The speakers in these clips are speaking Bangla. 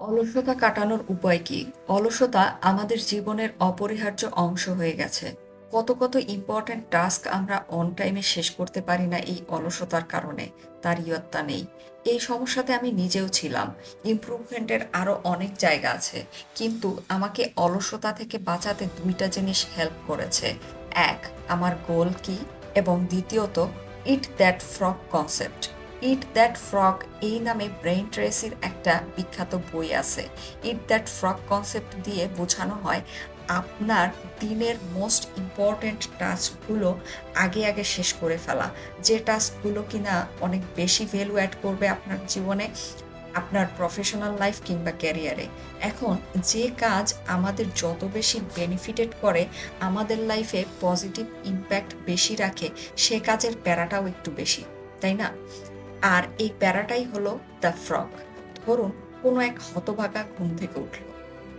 অলসতা কাটানোর উপায় কি? অলসতা আমাদের জীবনের অপরিহার্য অংশ হয়ে গেছে। কত, কত ইম্পোর্টেন্ট টাস্ক আমরা অন টাইমে শেষ করতে পারি না এই অলসতার কারণে, তার ইয়ত্তা নেই। এই সমস্যাতে আমি নিজেও ছিলাম। ইমপ্রুভমেন্টের আরও অনেক জায়গা আছে। কিন্তু আমাকে অলসতা থেকে বাঁচাতে দুইটা জিনিস হেল্প করেছে। এক আমার গোল কি? এবং দ্বিতীয়ত eat that frog concept. Eat that frog এই নামে ব্রেইন ট্রেসির একটা বিখ্যাত বই আছে। ইট দ্যাট ফ্রক কনসেপ্ট দিয়ে বোঝানো হয় আপনার দিনের মোস্ট ইম্পোর্টেন্ট টাস্কগুলো আগে, আগে শেষ করে ফেলা। যে টাস্কগুলো কিনা অনেক বেশি ভ্যালু অ্যাড করবে আপনার জীবনে, আপনার প্রফেশনাল লাইফ কিংবা ক্যারিয়ারে। এখন যে কাজ আমাদের যত বেশি বেনিফিটেড করে, আমাদের লাইফে পজিটিভ ইম্প্যাক্ট বেশি রাখে, সে কাজের প্যারাটাও একটু বেশি। তাই না? আর এই প্যারাটাই হলো দ্য ফ্রগ। ধরুন কোনো এক হতভাগা ঘুম থেকে উঠল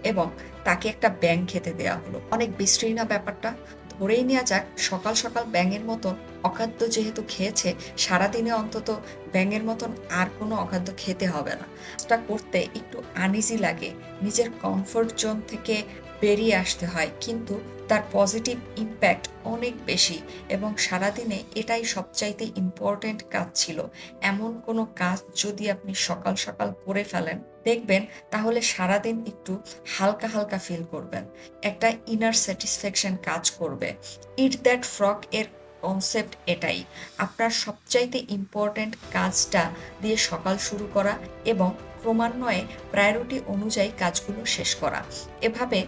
এবং তাকে একটা ব্যাঙ খেতে দেয়া হলো। অনেক বিশ্রী ব্যাপারটা? ধরেই নেওয়া যাক সকাল, সকাল ব্যাঙের মতন অখাদ্য যেহেতু খেয়েছে, সারাদিনে অন্তত ব্যাঙের মতন আর কোনো অখাদ্য খেতে হবে না। কাজটা করতে একটু আনইজি লাগে। নিজের কমফোর্ট জোন থেকে বেরিয়ে আসতে হয়। কিন্তু তার পজিটিভ ইম্প্যাক্ট অনেক বেশি এবং সারাদিনে এটাই সবচাইতে ইম্পোর্টেন্ট কাজ ছিল। এমন কোনো কাজ যদি আপনি সকাল, সকাল করে ফেলেন, দেখবেন তাহলে সারাদিন একটু হালকা, হালকা ফিল করবেন। একটা ইনার স্যাটিসফ্যাকশন কাজ করবে। ইট দ্যাট ফ্রক এর কনসেপ্ট এটাই। আপনার সবচাইতে ইম্পোর্টেন্ট কাজটা দিয়ে সকাল শুরু করা এবং ক্রমান্বয়ে প্রায়োরিটি অনুযায়ী কাজগুলো শেষ করা। এভাবে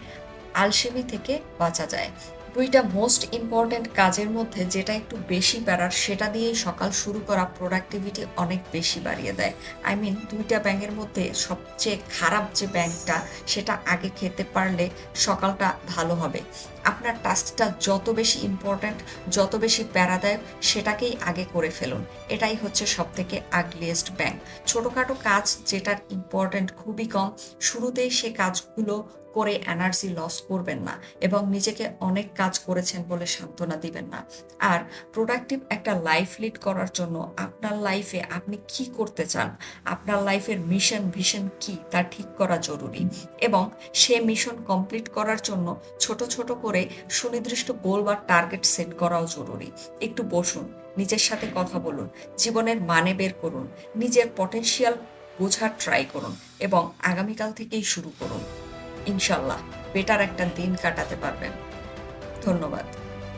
আলসেমি থেকে বাঁচা যায়। দুইটা মোস্ট ইম্পর্ট্যান্ট কাজের মধ্যে যেটা একটু বেশি বেড়ার, সেটা দিয়েই সকাল শুরু করা প্রোডাক্টিভিটি অনেক বেশি বাড়িয়ে দেয়। আই মিন দুইটা ব্যাঙের মধ্যে সবচেয়ে খারাপ যে ব্যাঙটা, সেটা আগে খেতে পারলে সকালটা ভালো হবে। আপনার টাস্কটা যত বেশি ইম্পর্ট্যান্ট যত বেশি প্যারাদায়ক সেটাকেই আগে করে ফেলুন। এটাই হচ্ছে সবথেকে আগলিয়েস্ট ব্যাঙ। ছোটখাটো কাজ যেটার ইম্পর্ট্যান্ট খুবই কম, শুরুতেই সে কাজগুলো করে এনার্জি লস করবেন না এবং নিজেকে অনেক কাজ করেছেন বলে সান্ত্বনা দিবেন না। আর প্রোডাক্টিভ একটা লাইফ লিড করার জন্য আপনার লাইফে আপনি কি করতে চান, আপনার লাইফের মিশন, ভিশন কি তা ঠিক করা জরুরি এবং সে মিশন কমপ্লিট করার জন্য ছোট, ছোট করে সুনির্দিষ্ট গোল বা টার্গেট সেট করাও জরুরি। একটু বসুন, নিজের সাথে কথা বলুন, জীবনের মানে বের করুন, নিজের পটেন্সিয়াল বোঝার ট্রাই করুন এবং আগামীকাল থেকেই শুরু করুন। ইনশাল্লাহ বেটার একটা দিন কাটাতে পারবেন। ধন্যবাদ।